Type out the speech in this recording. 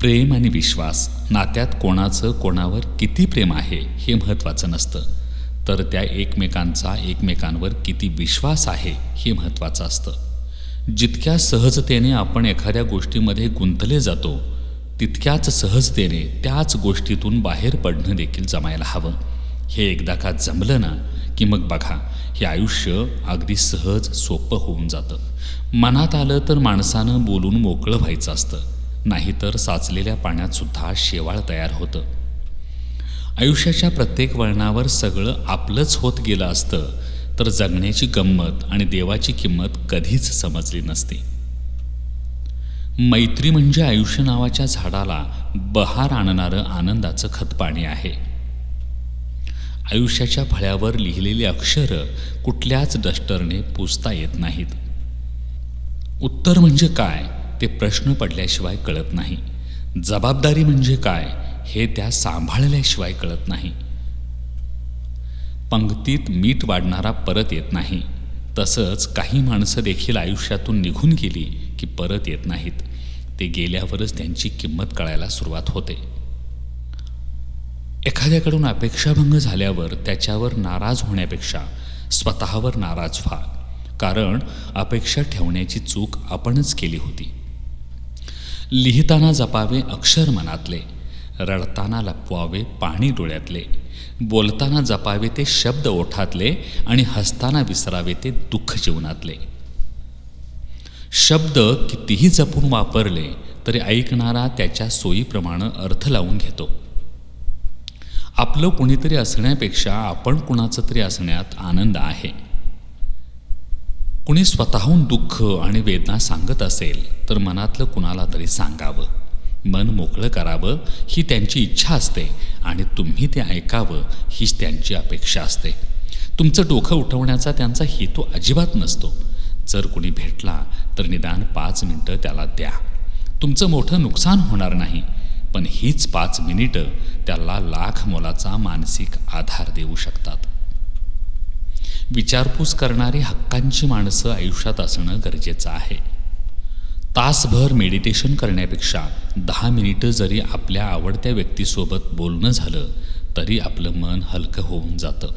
प्रेम आणि विश्वास नात्यात कोणाचं कोणावर किती प्रेम आहे हे महत्त्वाचं नसतं. तर त्या एकमेकांचा एकमेकांवर किती विश्वास आहे हे महत्त्वाचं असतं. जितक्या सहजतेने आपण एखाद्या गोष्टीमध्ये गुंतले जातो तितक्याच सहजतेने त्याच गोष्टीतून बाहेर पडणं देखील जमायला हवं. हे एकदा का जमलं ना की मग बघा हे आयुष्य अगदी सहज सोपं होऊन जातं. मनात आलं तर माणसानं बोलून मोकळं व्हायचं असतं. नाहीतर साचलेल्या पाण्यातसुद्धा शेवाळ तयार होतं. आयुष्याच्या प्रत्येक वळणावर सगळं आपलंच होत गेलं असतं तर जगण्याची गंमत आणि देवाची किंमत कधीच समजली नसती. मैत्री म्हणजे आयुष्य नावाच्या झाडाला बहार आणणारं आनंदाचं खतपाणी आहे. आयुष्याच्या फळ्यावर लिहिलेली अक्षरं कुठल्याच डस्टरने पुसता येत नाहीत. उत्तर म्हणजे काय? ते प्रश्न पडल्याशिवाय कळत नाही. जबाबदारी म्हणजे काय हे त्या सांभाळल्याशिवाय कळत नाही. पंक्तीत मीठ वाढणारा परत येत नाही. तसंच काही माणसं देखील आयुष्यातून निघून गेली की परत येत नाहीत. ते गेल्यावरच त्यांची किंमत कळायला सुरुवात होते. एखाद्याकडून अपेक्षाभंग झाल्यावर त्याच्यावर नाराज होण्यापेक्षा स्वतःवर नाराज व्हा. कारण अपेक्षा ठेवण्याची चूक आपणच केली होती. लिहिताना जपावे अक्षर मनातले रडताना लपवावे पाणी डोळ्यातले बोलताना जपावे ते शब्द ओठातले आणि हसताना विसरावे ते दुःख जीवनातले. शब्द कितीही जपून वापरले तरी ऐकणारा त्याच्या सोयीप्रमाणे अर्थ लावून घेतो. आपलं कुणीतरी असण्यापेक्षा आपण कुणाचं तरी असण्यात आनंद आहे. कुणी स्वतःहून दुःख आणि वेदना सांगत असेल तर मनातलं कुणाला तरी सांगावं. मन मोकळं करावं ही त्यांची इच्छा असते आणि तुम्ही ते ऐकावं हीच त्यांची अपेक्षा असते. तुमचं डोकं उठवण्याचा त्यांचा हेतू अजिबात नसतो. जर कुणी भेटला तर निदान पाच मिनटं त्याला द्या. तुमचं मोठं नुकसान होणार नाही पण हीच पाच मिनिटं त्याला लाख मोलाचा मानसिक आधार देऊ शकतात. विचारपूस करणारी हक्कांची माणसं आयुष्यात असणं गरजेचं आहे. तासभर मेडिटेशन करण्यापेक्षा दहा मिनिटं जरी आपल्या आवडत्या व्यक्तीसोबत बोलणं झालं तरी आपलं मन हलकं होऊन जातं.